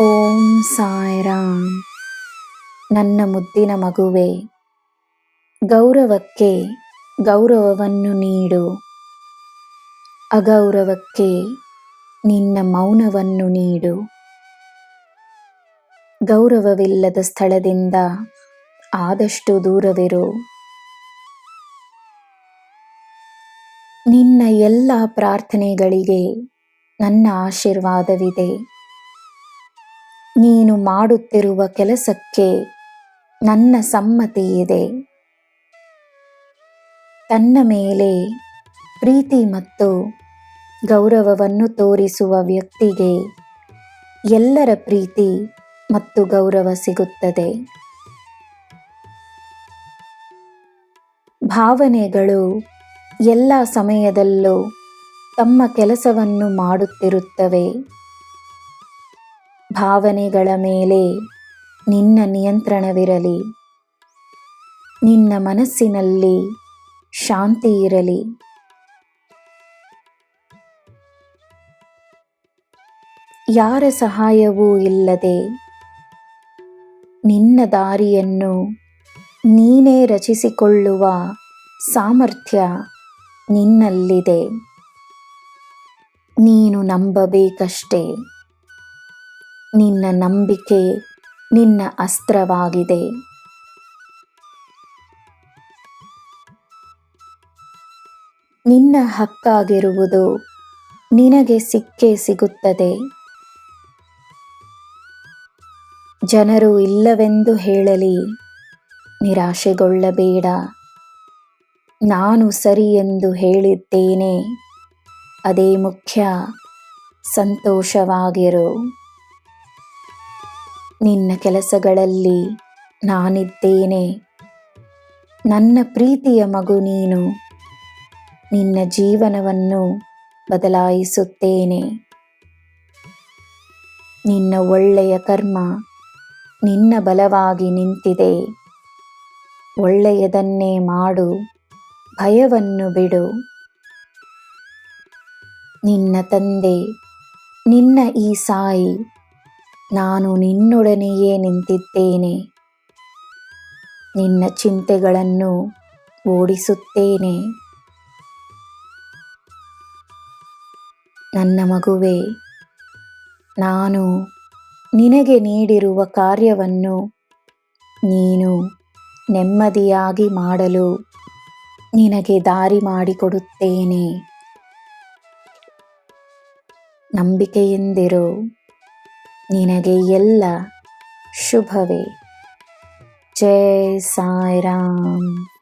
ಓಂ ಸಾಯಿರಾಮ್. ನನ್ನ ಮುದ್ದಿನ ಮಗುವೆ, ಗೌರವಕ್ಕೆ ಗೌರವವನ್ನು ನೀಡು. ಅಗೌರವಕ್ಕೆ ನಿನ್ನ ಮೌನವನ್ನು ನೀಡು. ಗೌರವವಿಲ್ಲದ ಸ್ಥಳದಿಂದ ಆದಷ್ಟು ದೂರವಿರು. ನಿನ್ನ ಎಲ್ಲ ಪ್ರಾರ್ಥನೆಗಳಿಗೆ ನನ್ನ ಆಶೀರ್ವಾದವಿದೆ. ನೀನು ಮಾಡುತ್ತಿರುವ ಕೆಲಸಕ್ಕೆ ನನ್ನ ಸಮ್ಮತಿ ಇದೆ. ತನ್ನ ಮೇಲೆ ಪ್ರೀತಿ ಮತ್ತು ಗೌರವವನ್ನು ತೋರಿಸುವ ವ್ಯಕ್ತಿಗೆ ಎಲ್ಲರ ಪ್ರೀತಿ ಮತ್ತು ಗೌರವ ಸಿಗುತ್ತದೆ. ಭಾವನೆಗಳು ಎಲ್ಲ ಸಮಯದಲ್ಲೂ ತಮ್ಮ ಕೆಲಸವನ್ನು ಮಾಡುತ್ತಿರುತ್ತವೆ. ಭಾವನೆಗಳ ಮೇಲೆ ನಿನ್ನ ನಿಯಂತ್ರಣವಿರಲಿ. ನಿನ್ನ ಮನಸ್ಸಿನಲ್ಲಿ ಶಾಂತಿ ಇರಲಿ. ಯಾರ ಸಹಾಯವೂ ಇಲ್ಲದೆ ನಿನ್ನ ದಾರಿಯನ್ನು ನೀನೇ ರಚಿಸಿಕೊಳ್ಳುವ ಸಾಮರ್ಥ್ಯ ನಿನ್ನಲ್ಲಿದೆ. ನೀನು ನಂಬಬೇಕಷ್ಟೇ. ನಿನ್ನ ನಂಬಿಕೆ ನಿನ್ನ ಅಸ್ತ್ರವಾಗಿದೆ. ನಿನ್ನ ಹಕ್ಕಾಗಿರುವುದು ನಿನಗೆ ಸಿಕ್ಕೇ ಸಿಗುತ್ತದೆ. ಜನರು ಇಲ್ಲವೆಂದು ಹೇಳಲಿ, ನಿರಾಶೆಗೊಳ್ಳಬೇಡ. ನಾನು ಸರಿ ಎಂದು ಹೇಳಿದ್ದೇನೆ, ಅದೇ ಮುಖ್ಯ, ಸಂತೋಷವಾಗಿರು. ನಿನ್ನ ಕೆಲಸಗಳಲ್ಲಿ ನಾನಿದ್ದೇನೆ. ನನ್ನ ಪ್ರೀತಿಯ ಮಗು ನೀನು. ನಿನ್ನ ಜೀವನವನ್ನು ಬದಲಾಯಿಸುತ್ತೇನೆ. ನಿನ್ನ ಒಳ್ಳೆಯ ಕರ್ಮ ನಿನ್ನ ಬಲವಾಗಿ ನಿಂತಿದೆ. ಒಳ್ಳೆಯದನ್ನೇ ಮಾಡು, ಭಯವನ್ನು ಬಿಡು. ನಿನ್ನ ತಂದೆ, ನಿನ್ನ ಈ ಸಾಯಿ ನಾನು ನಿನ್ನೊಡನೆಯೇ ನಿಂತಿದ್ದೇನೆ. ನಿನ್ನ ಚಿಂತೆಗಳನ್ನು ಓಡಿಸುತ್ತೇನೆ. ನನ್ನ ಮಗುವೆ, ನಾನು ನಿನಗೆ ನೀಡಿರುವ ಕಾರ್ಯವನ್ನು ನೀನು ನೆಮ್ಮದಿಯಾಗಿ ಮಾಡಲು ನಿನಗೆ ದಾರಿ ಮಾಡಿಕೊಡುತ್ತೇನೆ. ನಂಬಿಕೆಯಿಂದಿರು. ನಿನಗೆ ಎಲ್ಲ ಶುಭವೇ. ಜೈ ಸಾಯಿರಾಮ್.